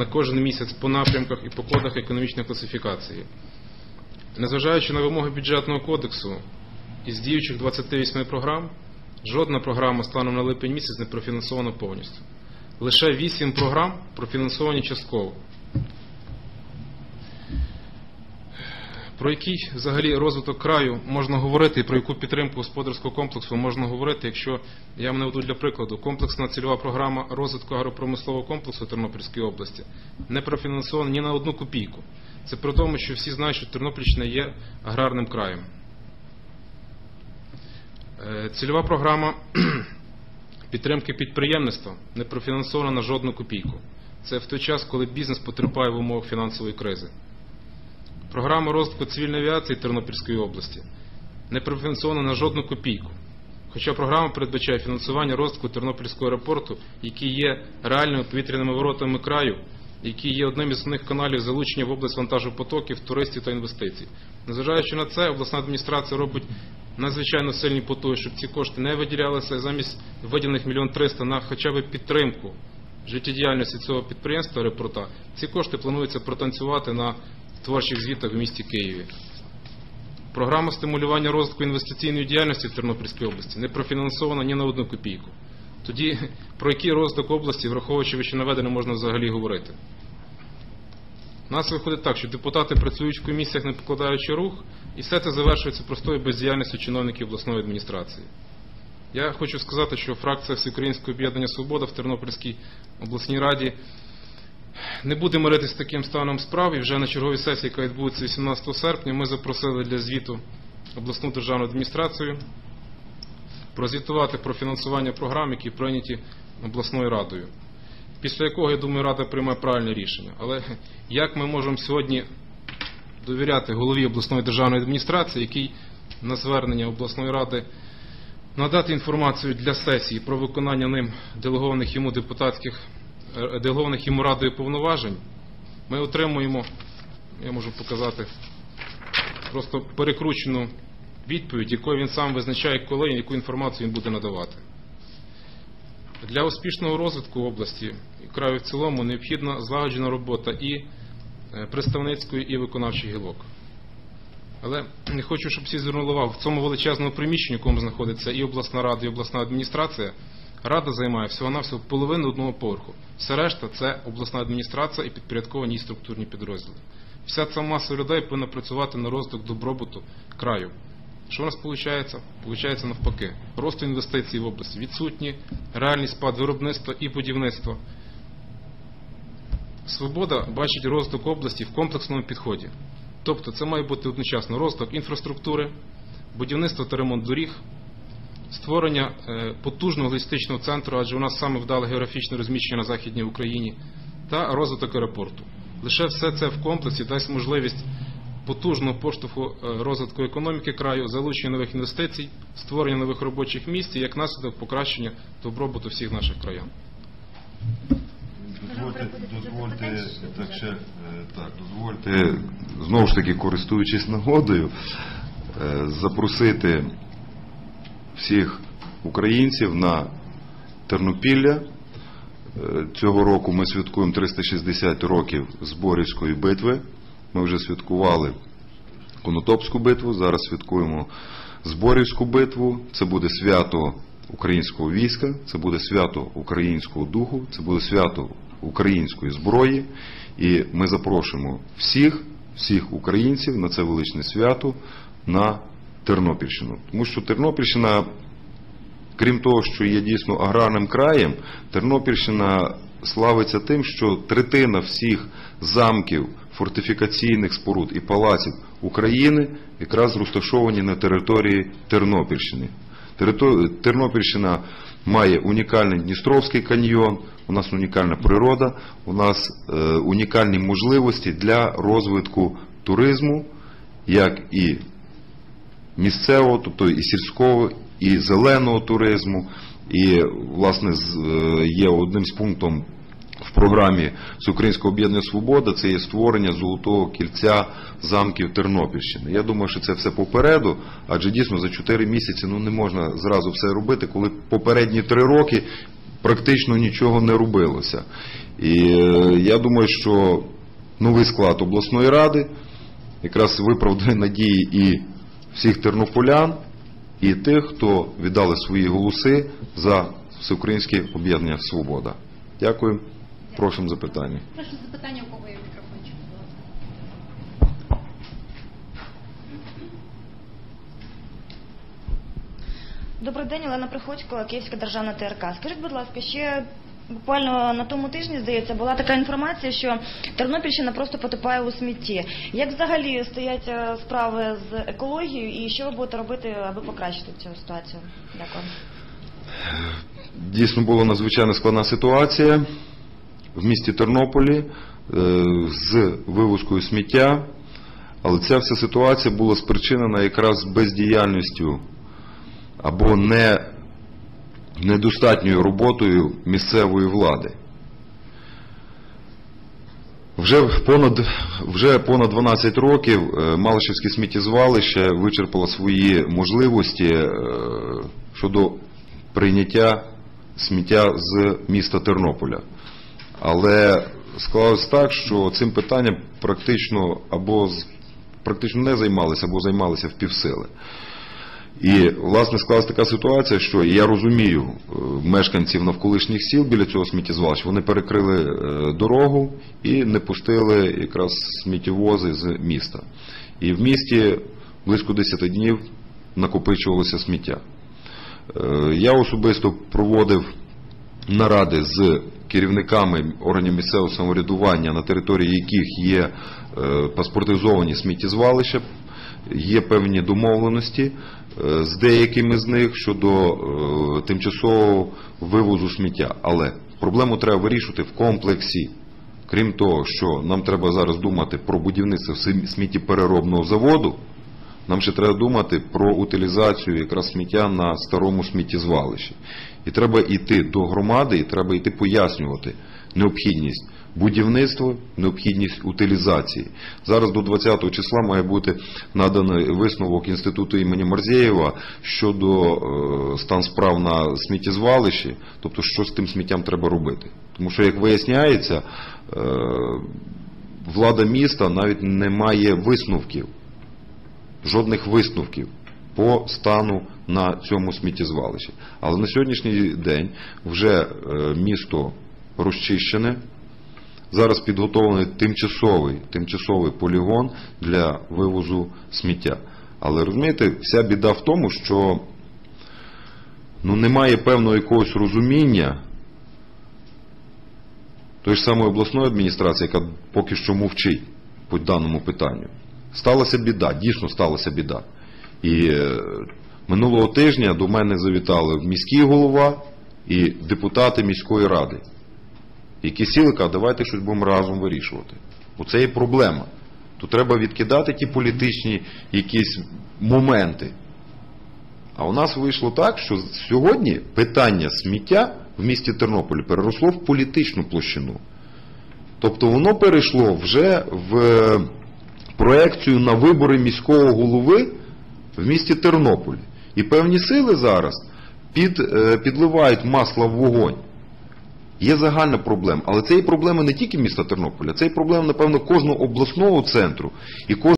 на кожен місяць по напрямках і по кодах економічної класифікації. Незважаючи на вимоги бюджетного кодексу, із діючих 28 програм жодна програма станом на липень місяць не профінансована повністю. Лише 8 програм профінансовані частково. Про який взагалі розвиток краю можна говорити і про яку підтримку господарського комплексу можна говорити, якщо я мене веду для прикладу, комплексна цільова програма розвитку агропромислового комплексу Тернопільської області не профінансована ні на одну копійку. Це при тому, що всі знають, що Тернопільщина є аграрним краєм. Е, Цільова програма підтримки підприємництва не профінансована на жодну копійку. Це в той час, коли бізнес потерпає в умовах фінансової кризи. Програма розвитку цивільної авіації Тернопільської області не профінансована на жодну копійку. Хоча програма передбачає фінансування розвитку Тернопільського аеропорту, який є реальними повітряними воротами краю, який є одним із основних каналів залучення в область вантажопотоків, туристів та інвестицій. Незважаючи на це, обласна адміністрація робить надзвичайно сильні потуги, щоб ці кошти не виділялися замість виділених мільйон триста на хоча б підтримку життєдіяльності цього підприємства аеропорта. Ці кошти планується протанцювати на творчих звітах в місті Києві. Програма стимулювання розвитку інвестиційної діяльності в Тернопільській області не профінансована ні на одну копійку. Тоді про який розвиток області, враховуючи вище наведене, можна взагалі говорити? У нас виходить так, що депутати працюють в комісіях, не покладаючи рух, і все це завершується простою бездіяльністю чиновників обласної адміністрації. Я хочу сказати, що фракція Всеукраїнського об'єднання Свобода в Тернопільській обласній раді не буде миритися з таким станом справ. І вже на черговій сесії, яка відбудеться 18 серпня, ми запросили для звіту обласну державну адміністрацію прозвітувати про фінансування програм, які прийняті обласною радою. Після якого, я думаю, рада прийме правильне рішення. Але як ми можемо сьогодні довіряти голові обласної державної адміністрації, який на звернення обласної ради надати інформацію для сесії про виконання ним делегованих йому депутатських делегованих йому радою повноважень, ми отримуємо, я можу показати, просто перекручену відповідь, якою він сам визначає, коли і яку інформацію він буде надавати. Для успішного розвитку області і краю в цілому необхідна злагоджена робота і е, представницької, і виконавчих гілок. Але не хочу, щоб всі звернули увагу. В цьому величезному приміщенні, в якому знаходиться і обласна рада, і обласна адміністрація, рада займає всього-навсього половину одного поверху. Все решта це обласна адміністрація і підпорядковані її структурні підрозділи. Вся ця маса людей повинна працювати на розвиток добробуту краю. Що у нас виходить? Получається навпаки. Росту інвестицій в області відсутні, реальний спад виробництва і будівництва. Свобода бачить розвиток області в комплексному підході. Тобто це має бути одночасно розвиток інфраструктури, будівництво та ремонт доріг, створення е, потужного логістичного центру, адже у нас саме вдале географічне розміщення на Західній Україні, та розвиток аеропорту. Лише все це в комплексі дасть можливість потужного поштовху е, розвитку економіки краю, залучення нових інвестицій, створення нових робочих місць і як наслідок покращення добробуту всіх наших краян. Дозвольте, дозвольте, так ще, е, так, дозвольте, знову ж таки, користуючись нагодою, запросити всіх українців на Тернопілля. Е, Цього року ми святкуємо 360 років Зборівської битви. Ми вже святкували Конотопську битву, зараз святкуємо Зборівську битву. Це буде свято українського війська, це буде свято українського духу, це буде свято української зброї. І ми запрошуємо всіх, всіх українців на це величне свято на Тернопільщину. Тому що Тернопільщина, крім того, що є дійсно аграрним краєм, Тернопільщина славиться тим, що третина всіх замків, фортифікаційних споруд і палаців України якраз розташовані на території Тернопільщини. Тернопільщина має унікальний Дністровський каньйон, у нас унікальна природа, у нас е, унікальні можливості для розвитку туризму, як і місцевого, тобто і сільського, і зеленого туризму. І, власне, е, є одним з пунктом в програмі Всеукраїнського об'єднання Свобода це є створення золотого кільця замків Тернопільщини. Я думаю, що це все попереду, адже дійсно за 4 місяці ну не можна зразу все робити, коли попередні 3 роки практично нічого не робилося. І е, я думаю, що новий склад обласної ради якраз виправдає надії і всіх тернополян, і тих, хто віддали свої голоси за всеукраїнське об'єднання Свобода. Дякую. Прошу запитання. Прошу запитання, у кого є мікрофончик, будь ласка. Добрий день, Олена Приходько, Київська державна ТРК. Скажіть, будь ласка, ще буквально на тому тижні, здається, була така інформація, що Тернопільщина просто потопає у смітті. Як взагалі стоять е, справи з екологією і що ви будете робити, аби покращити цю ситуацію? Дякую. Дійсно була надзвичайно складна ситуація в місті Тернополі е, з вивозкою сміття, але ця вся ситуація була спричинена якраз бездіяльністю або не, недостатньою роботою місцевої влади. Вже понад, вже понад 12 років е, Малишівське сміттєзвалище вичерпало свої можливості е, щодо прийняття сміття з міста Тернополя. Але склалось так, що цим питанням практично або практично не займалися, або займалися в півсили. І, власне, склалася така ситуація, що я розумію е, мешканців навколишніх сіл біля цього сміттєзвалища, вони перекрили е, дорогу і не пустили якраз сміттєвози з міста. І в місті близько 10 днів накопичувалося сміття. Е, Я особисто проводив наради з керівниками органів місцевого самоврядування, на території яких є паспортизовані сміттєзвалища, є певні домовленості е, з деякими з них щодо е, тимчасового вивозу сміття. Але проблему треба вирішувати в комплексі. Крім того, що нам треба зараз думати про будівництво сміттєпереробного заводу, нам ще треба думати про утилізацію якраз сміття на старому сміттєзвалищі. І треба йти до громади, і треба йти пояснювати необхідність будівництва, необхідність утилізації. Зараз до 20 числа має бути наданий висновок інституту імені Марзєєва щодо е, стан справ на сміттєзвалищі, тобто що з тим сміттям треба робити. Тому що, як виясняється, е, влада міста навіть не має висновків жодних висновків по стану на цьому сміттєзвалищі. Але на сьогоднішній день вже е, місто розчищене. Зараз підготовлений тимчасовий, тимчасовий полігон для вивозу сміття. Але розумієте, вся біда в тому, що ну, немає певного якогось розуміння тої ж самої обласної адміністрації, яка поки що мовчить по даному питанню. Сталася біда, дійсно сталася біда. І е, минулого тижня до мене завітали міський голова і депутати міської ради, які сіли кажуть, давайте щось будемо разом вирішувати. Бо це є проблема. Тут треба відкидати ті політичні якісь моменти. А у нас вийшло так, що сьогодні питання сміття в місті Тернополі переросло в політичну площину. Тобто воно перейшло вже в проекцію на вибори міського голови в місті Тернополі. І певні сили зараз під, е, підливають масло в вогонь. Є загальна проблема, але це є проблема не тільки міста Тернополя, це є проблема, напевно, кожного обласного центру і кожного